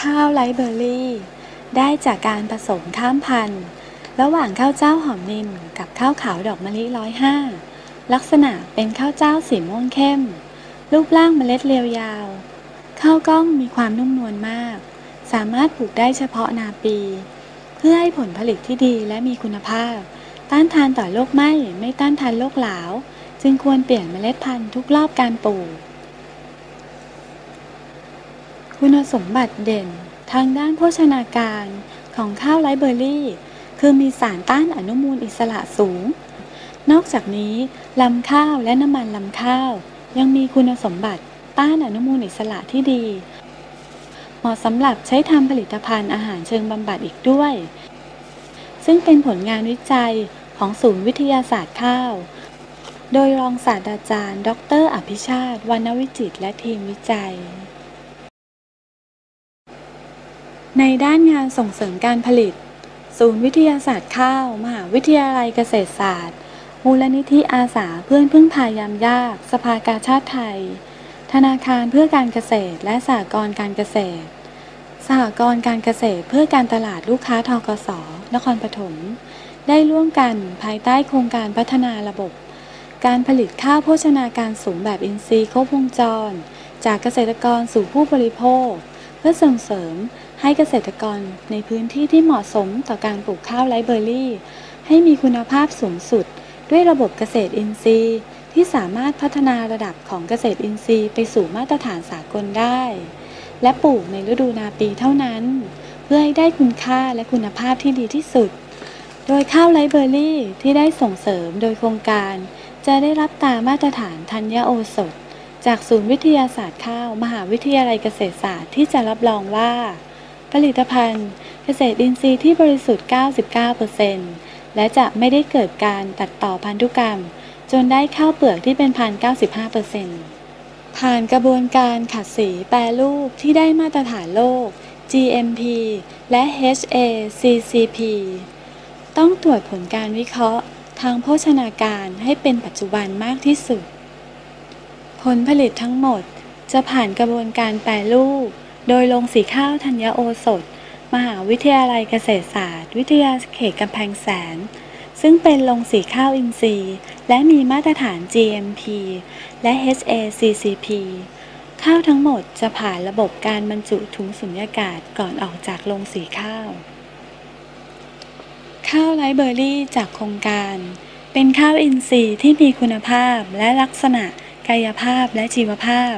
ข้าวไรเบอร์รี่ ได้จากการผสมข้ามพันธุ์ ระหว่างข้าวเจ้าหอมนินกับข้าวขาวดอกมะลิร้อยห้าลักษณะเป็นข้าวเจ้าสีม่วงเข้ม รูปร่างเมล็ดเรียวยาว ข้าวกล้องมีความนุ่มนวลมาก สามารถปลูกได้เฉพาะนาปี เพื่อให้ผลผลิตที่ดีและมีคุณภาพ ต้านทานต่อโรคไหม้ไม่ต้านทานโรคหลาว จึงควรเปลี่ยนเมล็ดพันธุ์ทุกรอบการปลูก คุณสมบัติเด่นทางด้านโภชนาการของข้าวไรเบอร์รี่ คือมีสารต้านอนุมูลอิสระสูง นอกจากนี้ลำข้าวและน้ำมันลำข้าว ยังมีคุณสมบัติต้านอนุมูลอิสระที่ดี เหมาะสำหรับใช้ทำผลิตภัณฑ์อาหารเชิงบำบัดอีกด้วย ซึ่งเป็นผลงานวิจัยของศูนย์วิทยาศาสตร์ข้าว โดยรองศาสตราจารย์ ดร อภิชาติวรรณวิจิตและทีมวิจัย ในด้านงานส่งเสริมการผลิต ศูนย์วิทยาศาสตร์ข้าว มหาวิทยาลัยเกษตรศาสตร์ มูลนิธิอาสาเพื่อนพึ่งพายามยาก สภากาชาติไทย ธนาคารเพื่อการเกษตรและสหกรณ์การเกษตร สหกรณ์การเกษตรเพื่อการตลาดลูกค้าทกส นครปฐม ได้ร่วมกันภายใต้โครงการพัฒนาระบบ การผลิตข้าวโภชนาการสูงแบบอินทรีย์ครบวงจร จากเกษตรกรสู่ผู้บริโภค เพื่อส่งเสริม ให้เกษตรกรในพื้นที่ที่เหมาะสมต่อการปลูกข้าวไรเบอร์รี่ ให้มีคุณภาพสูงสุด ด้วยระบบเกษตรอินทรีย์ ที่สามารถพัฒนาระดับของเกษตรอินทรีย์ไปสู่มาตรฐานสากลได้ และปลูกในฤดูนาปีเท่านั้น เพื่อให้ได้คุณค่าและคุณภาพที่ดีที่สุด โดยข้าวไรเบอร์รี่ที่ได้ส่งเสริมโดยโครงการ จะได้รับตามมาตรฐานธัญโอสถ จากศูนย์วิทยาศาสตร์ข้าว มหาวิทยาลัยเกษตรศาสตร์ที่จะรับรองว่า ผลิตภัณฑ์เกษตรอินทรีย์ที่บริสุทธิ์ 99%และจะไม่ได้เกิดการตัดต่อพันธุกรรม จนได้ข้าวเปลือกที่เป็นพัน95%ผ่านกระบวนการขัดสีแปรรูปที่ได้มาตรฐานโลก GMP และ HACCP ต้องตรวจผลการวิเคราะห์ทางโภชนาการให้เป็นปัจจุบันมากที่สุด ผลผลิตทั้งหมดจะผ่านกระบวนการแปรรูป โดยลงสีข้าวธัญโอสถ มหาวิทยาลัยเกษตรศาสตร์ วิทยาเขตกำแพงแสน ซึ่งเป็นลงสีข้าวอินทรีย์ และมีมาตรฐาน GMP และ HACCP ข้าวทั้งหมดจะผ่านระบบการบรรจุถุงสุญญากาศก่อนออกจากโรงสีข้าว ข้าวไรเบอร์รี่จากโครงการ เป็นข้าวอินทรีย์ที่มีคุณภาพและลักษณะกายภาพและชีวภาพ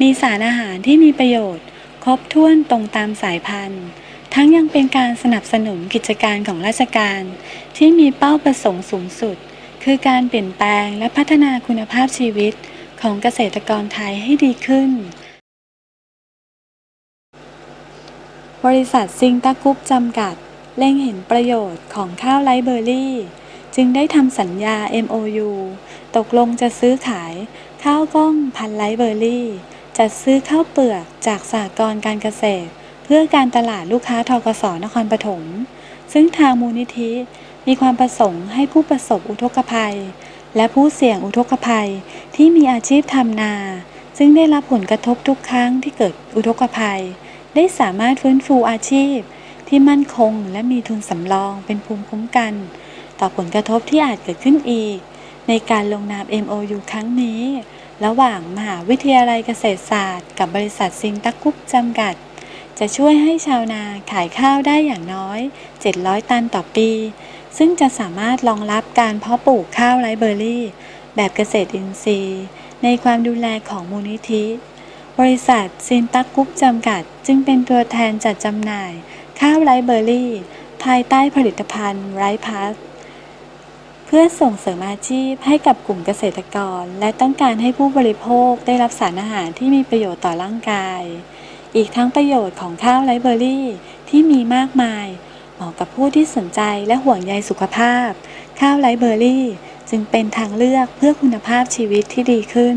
มีสารอาหารที่มีประโยชน์ ครบถ้วนตรงตามสายพันธุ์ ทั้งยังเป็นการสนับสนุนกิจการของราชการ ที่มีเป้าประสงค์สูงสุด คือการเปลี่ยนแปลงและพัฒนาคุณภาพชีวิตของเกษตรกรไทยให้ดีขึ้น บริษัทซิงตะกุ๊ปจำกัด เล็งเห็นประโยชน์ของข้าวไรเบอร์รี่ จึงได้ทำสัญญา MOU ตกลงจะซื้อขายข้าวกล้องพันไรเบอร์รี่ จัดซื้อข้าวเปลือกจากสหกรณ์การเกษตร เพื่อการตลาดลูกค้าทกสนครปฐม ซึ่งทางมูลนิธิมีความประสงค์ให้ผู้ประสบอุทกภัย และผู้เสี่ยงอุทกภัยที่มีอาชีพทำนา ซึ่งได้รับผลกระทบทุกครั้งที่เกิดอุทกภัย ได้สามารถฟื้นฟูอาชีพ ที่มั่นคงและมีทุนสำรองเป็นภูมิคุ้มกัน ต่อผลกระทบที่อาจเกิดขึ้นอีก ในการลงนาม MOU ครั้งนี้ ระหว่างมหาวิทยาลัยเกษตรศาสตร์ กับบริษัทซิงตะกุ๊ปจำกัด จะช่วยให้ชาวนาขายข้าวได้อย่างน้อย 700 ตันต่อปี ซึ่งจะสามารถรองรับการเพาะปลูกข้าวไรเบอร์รี่ แบบเกษตรอินทรีย์ ในความดูแลของมูลนิธิ บริษัทซินตักกรุ๊ปจำกัด จึงเป็นตัวแทนจัดจำหน่าย ข้าวไรเบอร์รี่ ภายใต้ผลิตภัณฑ์ไรพัส พื่อส่งเสริมอาชีพให้กับกลุ่มเกษตรกร และต้องการให้ผู้บริโภคได้รับสารอาหารที่มีประโยชน์ต่อร่างกาย อีกทั้งประโยชน์ของข้าวไรเบอร์รี่ที่มีมากมาย เหมาะกับผู้ที่สนใจและห่วงใยสุขภาพ ข้าวไรเบอร์รี่ จึงเป็นทางเลือกเพื่อคุณภาพชีวิตที่ดีขึ้น